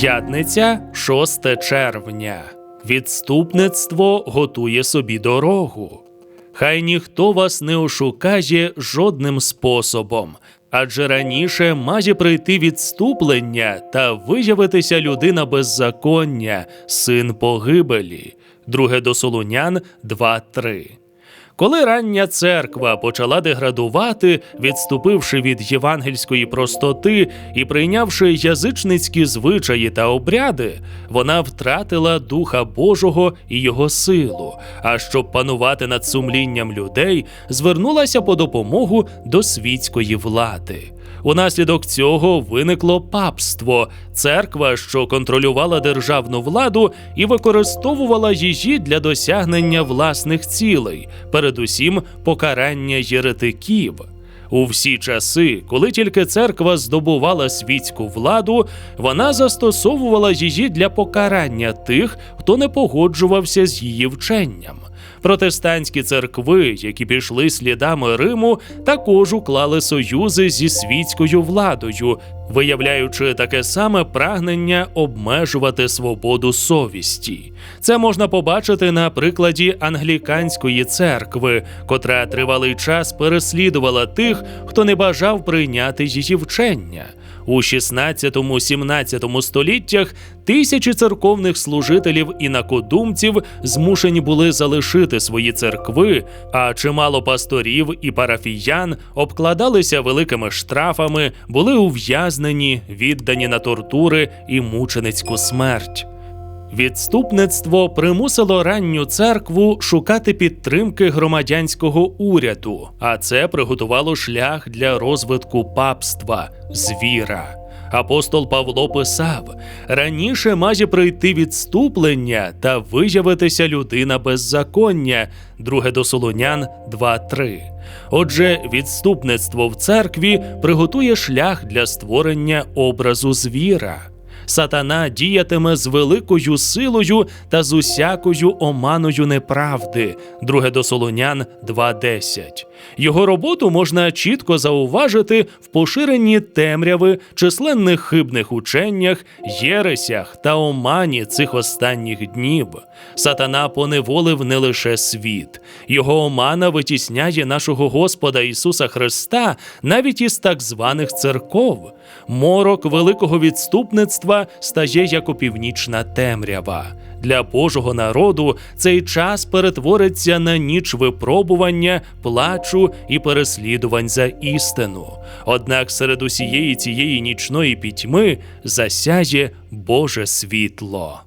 П'ятниця, 6 червня. Відступництво готує собі дорогу. Хай ніхто вас не ошукає жодним способом, адже раніше має прийти відступлення та виявитися людина беззаконня, син погибелі. Друге до Солунян 2.3. Коли рання церква почала деградувати, відступивши від євангельської простоти і прийнявши язичницькі звичаї та обряди, вона втратила Духа Божого і його силу. А щоб панувати над сумлінням людей, звернулася по допомогу до світської влади. Унаслідок цього виникло папство, церква, що контролювала державну владу і використовувала її для досягнення власних цілей, передусім покарання єретиків. У всі часи, коли тільки церква здобувала світську владу, вона застосовувала її для покарання тих, хто не погоджувався з її вченням. Протестантські церкви, які пішли слідами Риму, також уклали союзи зі світською владою, виявляючи таке саме прагнення обмежувати свободу совісті. Це можна побачити на прикладі англіканської церкви, котра тривалий час переслідувала тих, хто не бажав прийняти її вчення. У 16-17 століттях тисячі церковних служителів і накодумців змушені були залишити свої церкви, а чимало пасторів і парафіян обкладалися великими штрафами, були ув'язнені, віддані на тортури і мученицьку смерть. Відступництво примусило ранню церкву шукати підтримки громадянського уряду, а це приготувало шлях для розвитку папства, звіра. Апостол Павло писав: раніше має прийти відступлення та виявитися людина беззаконня. Друге до Солонян 2.3. Отже, відступництво в церкві приготує шлях для створення образу звіра. Сатана діятиме з великою силою та з усякою оманою неправди. Друге до Солонян 2.10. Його роботу можна чітко зауважити в поширенні темряви, численних хибних ученнях, єресях та омані цих останніх днів. Сатана поневолив не лише світ, його омана витісняє нашого Господа Ісуса Христа навіть із так званих церков. Морок великого відступництва стає як опівнічна темрява. Для Божого народу цей час перетвориться на ніч випробування, плачу і переслідувань за істину. Однак серед усієї цієї нічної пітьми засяє Боже світло.